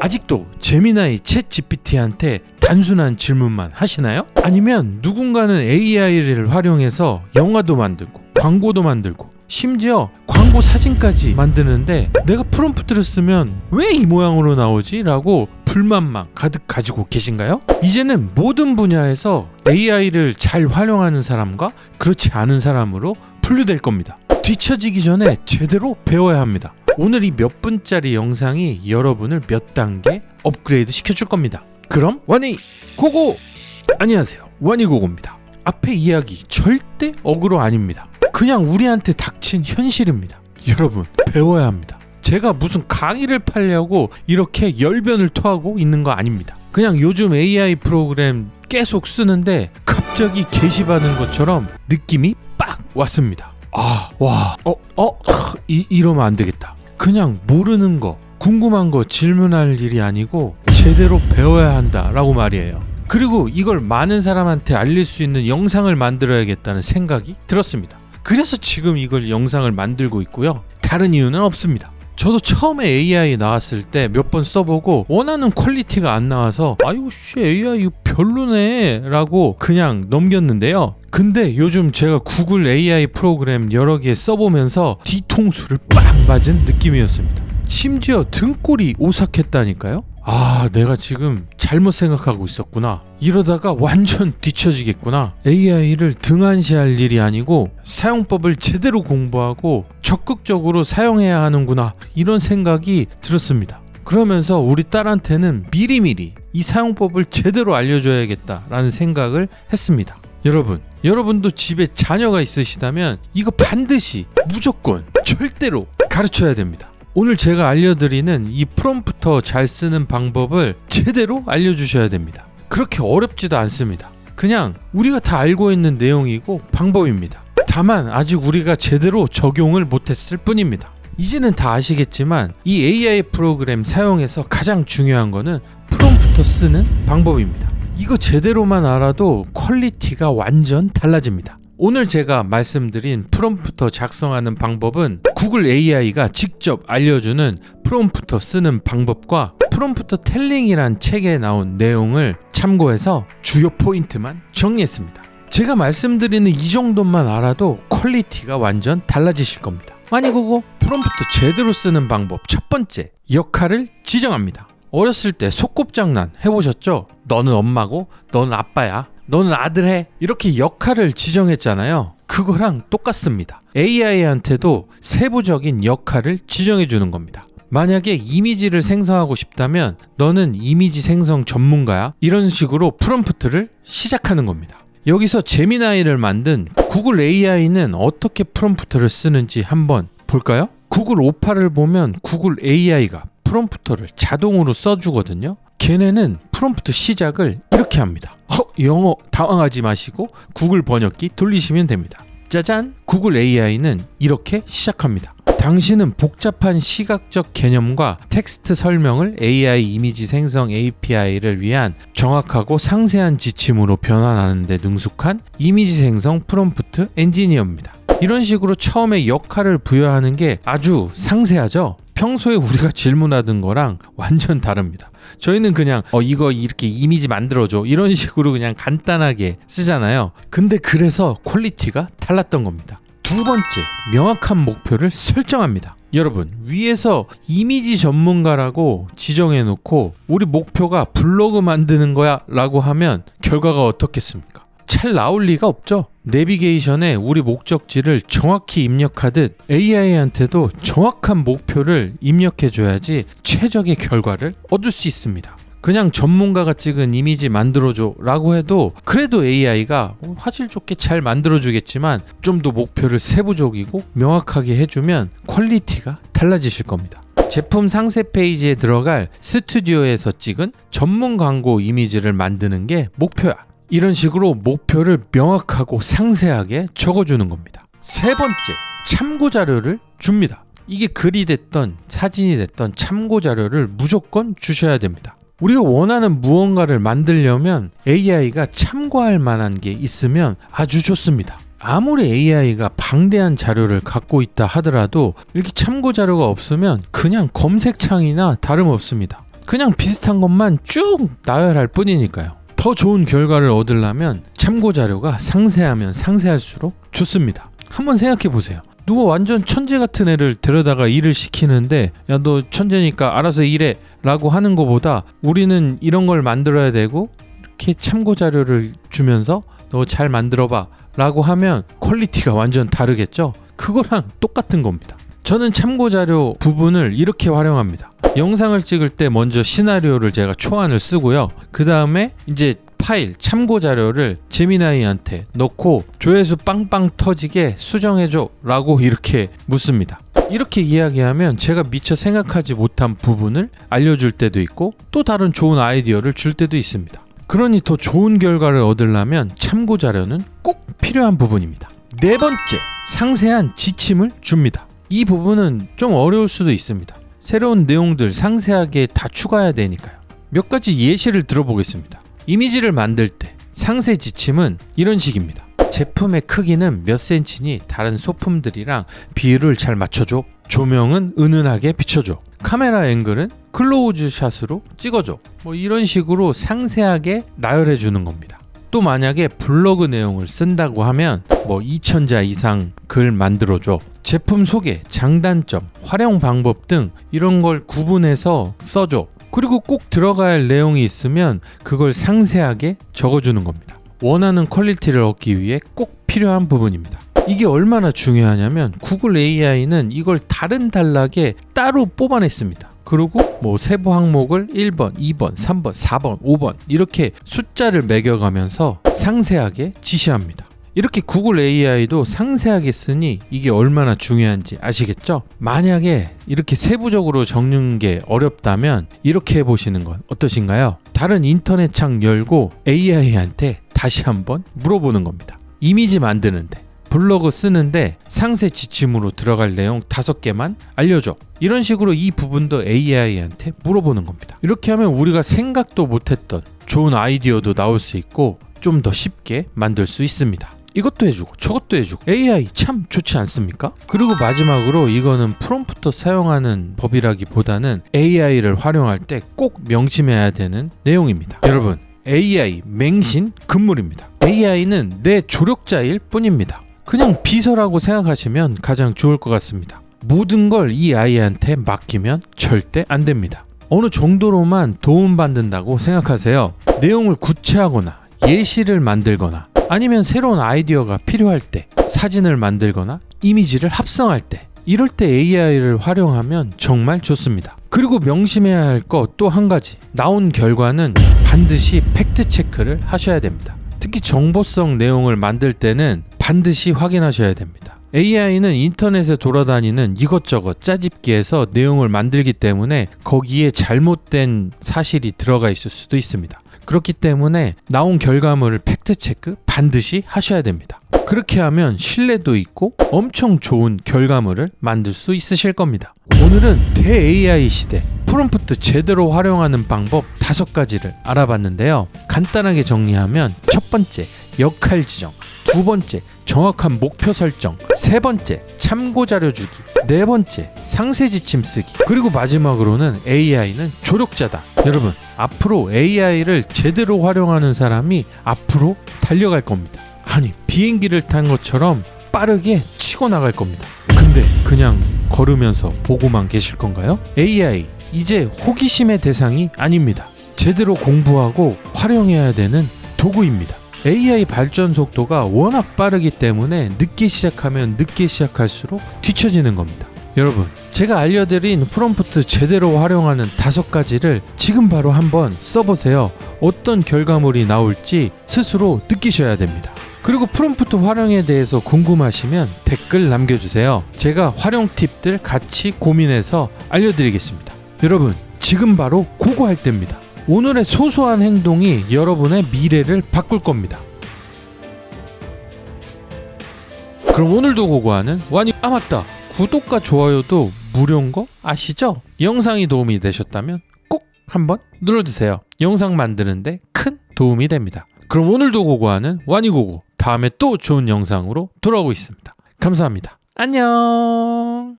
아직도 제미나이 챗 GPT한테 단순한 질문만 하시나요? 아니면 누군가는 AI를 활용해서 영화도 만들고 광고도 만들고 심지어 광고 사진까지 만드는데 내가 프롬프트를 쓰면 왜 이 모양으로 나오지? 라고 불만만 가득 가지고 계신가요? 이제는 모든 분야에서 AI를 잘 활용하는 사람과 그렇지 않은 사람으로 분류될 겁니다. 뒤처지기 전에 제대로 배워야 합니다. 오늘 이 몇 분짜리 영상이 여러분을 몇 단계 업그레이드 시켜줄 겁니다. 그럼 원이 고고! 안녕하세요. 원이 고고입니다. 앞에 이야기 절대 어그로 아닙니다. 그냥 우리한테 닥친 현실입니다. 여러분 배워야 합니다. 제가 무슨 강의를 팔려고 이렇게 열변을 토하고 있는 거 아닙니다. 그냥 요즘 AI 프로그램 계속 쓰는데 갑자기 게시받은 것처럼 느낌이 빡 왔습니다. 아, 와, 어, 어, 이, 이러면 안 되겠다. 그냥 모르는 거, 궁금한 거 질문할 일이 아니고 제대로 배워야 한다라고 말이에요. 그리고 이걸 많은 사람한테 알릴 수 있는 영상을 만들어야겠다는 생각이 들었습니다. 그래서 지금 이걸 영상을 만들고 있고요. 다른 이유는 없습니다. 저도 처음에 AI 나왔을 때 몇 번 써보고 원하는 퀄리티가 안 나와서 아이고 씨 AI 별로네 라고 그냥 넘겼는데요. 근데 요즘 제가 구글 AI 프로그램 여러 개 써보면서 뒤통수를 빵 맞은 느낌이었습니다. 심지어 등골이 오싹했다니까요. 아, 내가 지금 잘못 생각하고 있었구나. 이러다가 완전 뒤처지겠구나. AI를 등한시할 일이 아니고 사용법을 제대로 공부하고 적극적으로 사용해야 하는구나. 이런 생각이 들었습니다. 그러면서 우리 딸한테는 미리미리 이 사용법을 제대로 알려줘야겠다라는 생각을 했습니다. 여러분, 여러분도 집에 자녀가 있으시다면 이거 반드시 무조건 절대로 가르쳐야 됩니다. 오늘 제가 알려드리는 이 프롬프터 잘 쓰는 방법을 제대로 알려주셔야 됩니다. 그렇게 어렵지도 않습니다. 그냥 우리가 다 알고 있는 내용이고 방법입니다. 다만 아직 우리가 제대로 적용을 못했을 뿐입니다. 이제는 다 아시겠지만 이 AI 프로그램 사용해서 가장 중요한 거는 프롬프터 쓰는 방법입니다. 이거 제대로만 알아도 퀄리티가 완전 달라집니다. 오늘 제가 말씀드린 프롬프터 작성하는 방법은 구글 AI가 직접 알려주는 프롬프터 쓰는 방법과 프롬프터 텔링이란 책에 나온 내용을 참고해서 주요 포인트만 정리했습니다. 제가 말씀드리는 이 정도만 알아도 퀄리티가 완전 달라지실 겁니다. 아니 그거 프롬프트 제대로 쓰는 방법 첫 번째 역할을 지정합니다. 어렸을 때 소꿉장난 해보셨죠? 너는 엄마고 너는 아빠야. 너는 아들 해. 이렇게 역할을 지정했잖아요. 그거랑 똑같습니다. AI한테도 세부적인 역할을 지정해 주는 겁니다. 만약에 이미지를 생성하고 싶다면 너는 이미지 생성 전문가야. 이런 식으로 프롬프트를 시작하는 겁니다. 여기서 제미나이를 만든 구글 AI는 어떻게 프롬프트를 쓰는지 한번 볼까요? 구글 오파를 보면 구글 AI가 프롬프터를 자동으로 써주거든요. 걔네는 프롬프트 시작을 이렇게 합니다. 어, 영어 당황하지 마시고 구글 번역기 돌리시면 됩니다. 짜잔! 구글 AI는 이렇게 시작합니다. 당신은 복잡한 시각적 개념과 텍스트 설명을 AI 이미지 생성 API를 위한 정확하고 상세한 지침으로 변환하는 데 능숙한 이미지 생성 프롬프트 엔지니어입니다. 이런 식으로 처음에 역할을 부여하는 게 아주 상세하죠? 평소에 우리가 질문하던 거랑 완전 다릅니다. 저희는 그냥 어 이거 이렇게 이미지 만들어줘 이런 식으로 그냥 간단하게 쓰잖아요. 근데 그래서 퀄리티가 달랐던 겁니다. 두 번째, 명확한 목표를 설정합니다. 여러분, 위에서 이미지 전문가라고 지정해 놓고 우리 목표가 블로그 만드는 거야 라고 하면 결과가 어떻겠습니까? 잘 나올 리가 없죠. 내비게이션에 우리 목적지를 정확히 입력하듯 AI한테도 정확한 목표를 입력해 줘야지 최적의 결과를 얻을 수 있습니다. 그냥 전문가가 찍은 이미지 만들어줘 라고 해도 그래도 AI가 화질 좋게 잘 만들어주겠지만 좀 더 목표를 세부적이고 명확하게 해주면 퀄리티가 달라지실 겁니다. 제품 상세 페이지에 들어갈 스튜디오에서 찍은 전문 광고 이미지를 만드는 게 목표야. 이런 식으로 목표를 명확하고 상세하게 적어주는 겁니다. 세 번째, 참고 자료를 줍니다. 이게 글이 됐던 사진이 됐던 참고 자료를 무조건 주셔야 됩니다. 우리가 원하는 무언가를 만들려면 AI가 참고할 만한 게 있으면 아주 좋습니다. 아무리 AI가 방대한 자료를 갖고 있다 하더라도 이렇게 참고 자료가 없으면 그냥 검색창이나 다름없습니다. 그냥 비슷한 것만 쭉 나열할 뿐이니까요. 더 좋은 결과를 얻으려면 참고 자료가 상세하면 상세할수록 좋습니다. 한번 생각해 보세요. 누가 완전 천재 같은 애를 데려다가 일을 시키는데 야 너 천재니까 알아서 일해 라고 하는 것보다 우리는 이런 걸 만들어야 되고 이렇게 참고 자료를 주면서 너 잘 만들어 봐 라고 하면 퀄리티가 완전 다르겠죠 그거랑 똑같은 겁니다 저는 참고 자료 부분을 이렇게 활용합니다. 영상을 찍을 때 먼저 시나리오를 제가 초안을 쓰고요. 그 다음에 이제 파일 참고 자료를 제미나이한테 넣고 조회수 빵빵 터지게 수정해줘 라고 이렇게 묻습니다. 이렇게 이야기하면 제가 미처 생각하지 못한 부분을 알려줄 때도 있고 또 다른 좋은 아이디어를 줄 때도 있습니다. 그러니 더 좋은 결과를 얻으려면 참고 자료는 꼭 필요한 부분입니다. 네 번째 상세한 지침을 줍니다 이 부분은 좀 어려울 수도 있습니다 새로운 내용들 상세하게 다 추가해야 되니까요 몇 가지 예시를 들어보겠습니다 이미지를 만들 때 상세 지침은 이런 식입니다. 제품의 크기는 몇 센치니 다른 소품들이랑 비율을 잘 맞춰줘. 조명은 은은하게 비춰줘. 카메라 앵글은 클로우즈 샷으로 찍어줘. 뭐 이런 식으로 상세하게 나열해 주는 겁니다. 또 만약에 블로그 내용을 쓴다고 하면 뭐 2000자 이상 글 만들어줘. 제품 소개, 장단점, 활용 방법 등 이런 걸 구분해서 써줘. 그리고 꼭할 내용이 있으면 그걸 상세하게 적어주는 겁니다. 원하는 퀄리티를 얻기 위해 꼭 필요한 부분입니다. 이게 얼마나 중요하냐면 구글 AI는 이걸 다른 단락에 따로 뽑아냈습니다. 그리고 뭐 세부 항목을 1번, 2번, 3번, 4번, 5번 이렇게 숫자를 매겨가면서 상세하게 지시합니다. 이렇게 구글 AI도 상세하게 쓰니 이게 얼마나 중요한지 아시겠죠? 만약에 이렇게 세부적으로 적는 게 어렵다면 이렇게 해보시는 건 어떠신가요? 다른 인터넷 창 열고 AI한테 다시 한번 물어보는 겁니다. 이미지 만드는데 블로그 쓰는데 상세 지침으로 들어갈 내용 다섯 개만 알려줘. 이런 식으로 이 부분도 AI한테 물어보는 겁니다. 이렇게 하면 우리가 생각도 못했던 좋은 아이디어도 나올 수 있고 좀 더 쉽게 만들 수 있습니다. 이것도 해주고 저것도 해주고 AI 참 좋지 않습니까? 그리고 마지막으로 이거는 프롬프터 사용하는 법이라기보다는 AI를 활용할 때 꼭 명심해야 되는 내용입니다. 여러분 AI 맹신 금물입니다. AI는 내 조력자일 뿐입니다. 그냥 비서라고 생각하시면 가장 좋을 것 같습니다. 모든 걸 이 아이한테 맡기면 절대 안 됩니다. 어느 정도로만 도움받는다고 생각하세요. 내용을 구체하거나 예시를 만들거나 아니면 새로운 아이디어가 필요할 때 사진을 만들거나 이미지를 합성할 때 이럴 때 AI를 활용하면 정말 좋습니다. 그리고 명심해야 할 것 또 한 가지 나온 결과는 반드시 팩트 체크를 하셔야 됩니다. 특히 정보성 내용을 만들 때는 반드시 확인하셔야 됩니다. AI는 인터넷에 돌아다니는 이것저것 짜집기에서 내용을 만들기 때문에 거기에 잘못된 사실이 들어가 있을 수도 있습니다. 그렇기 때문에 나온 결과물을 팩트 체크 반드시 하셔야 됩니다. 그렇게 하면 신뢰도 있고 엄청 좋은 결과물을 만들 수 있으실 겁니다. 오늘은 대 AI 시대 프롬프트 제대로 활용하는 방법 다섯 가지를 알아봤는데요. 간단하게 정리하면 첫 번째 역할 지정, 두 번째 정확한 목표 설정, 세 번째 참고 자료 주기, 네 번째 상세 지침 쓰기, 그리고 마지막으로는 AI는 조력자다. 여러분 앞으로 AI를 제대로 활용하는 사람이 앞으로 달려갈 겁니다. 아니 비행기를 탄 것처럼 빠르게 치고 나갈 겁니다. 근데 그냥 걸으면서 보고만 계실 건가요? AI 이제 호기심의 대상이 아닙니다. 제대로 공부하고 활용해야 되는 도구입니다. AI 발전 속도가 워낙 빠르기 때문에 늦게 시작하면 늦게 시작할수록 뒤처지는 겁니다. 여러분, 제가 알려드린 프롬프트 제대로 활용하는 다섯 가지를 지금 바로 한번 써보세요. 어떤 결과물이 나올지 스스로 느끼셔야 됩니다. 그리고 프롬프트 활용에 대해서 궁금하시면 댓글 남겨주세요. 제가 활용 팁들 같이 고민해서 알려드리겠습니다. 여러분, 지금 바로 고고 할 때입니다. 오늘의 소소한 행동이 여러분의 미래를 바꿀 겁니다. 그럼 오늘도 고고하는 완이 아 맞다 구독과 좋아요도 무료인 거 아시죠? 영상이 도움이 되셨다면 꼭 한번 눌러주세요. 영상 만드는데 큰 도움이 됩니다. 그럼 오늘도 고고하는 완이고고 다음에 또 좋은 영상으로 돌아오고 있습니다. 감사합니다. 안녕.